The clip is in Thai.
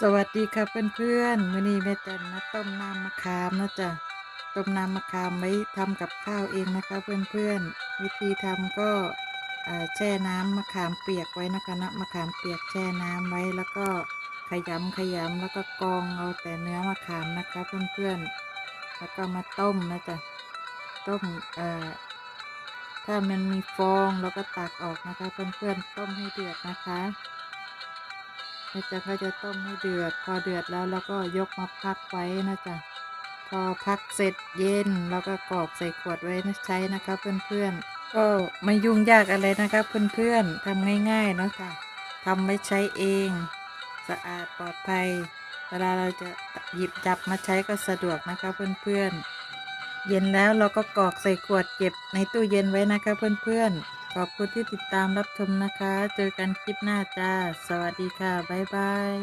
สวัสดีค่ะเพื่อนๆมื้อนี้แม่จันมาต้มน้ำมะขามนะจ๊ะต้มน้ำมะขามไว้ทำกับข้าวเองนะคะเพื่อนๆวิธีทำก็แช่น้ำมะขามเปียกไว้นะคะนะมะขามเปียกแช่น้ำไว้แล้วก็ขยำขยำแล้วก็กองเอาแต่เนื้อมะขามนะคะเพื่อนๆแล้วก็มาต้มนะจ๊ะต้มเอ่อถ้ามันมีฟองเราก็ตักออกนะคะเพื่อนๆต้มให้เดือดนะคะ แม่จะก็จะต้มให้เดือด พอเดือดแล้วเราก็ยกมาพักไว้นะจ๊ะพอพักเสร็จเย็นเราก็กรอกใส่ขวดไว้นะใช้นะคะเพื่อนๆก็ไม่ยุ่งยากอะไรนะคะเพื่อนๆทำง่ายๆเนาะจ๊ะทำไว้ใช้เอง สะอาดปลอดภัย เวลาเราจะหยิบจับมาใช้ก็สะดวกนะคะเพื่อนๆเย็นแล้วเราก็กรอกใส่ขวดเก็บในตู้เย็นไว้นะคะเพื่อนๆ ขอบคุณที่ติดตามรับชมนะคะ เจอกันคลิปหน้าจ้า สวัสดีค่ะ บ๊ายบาย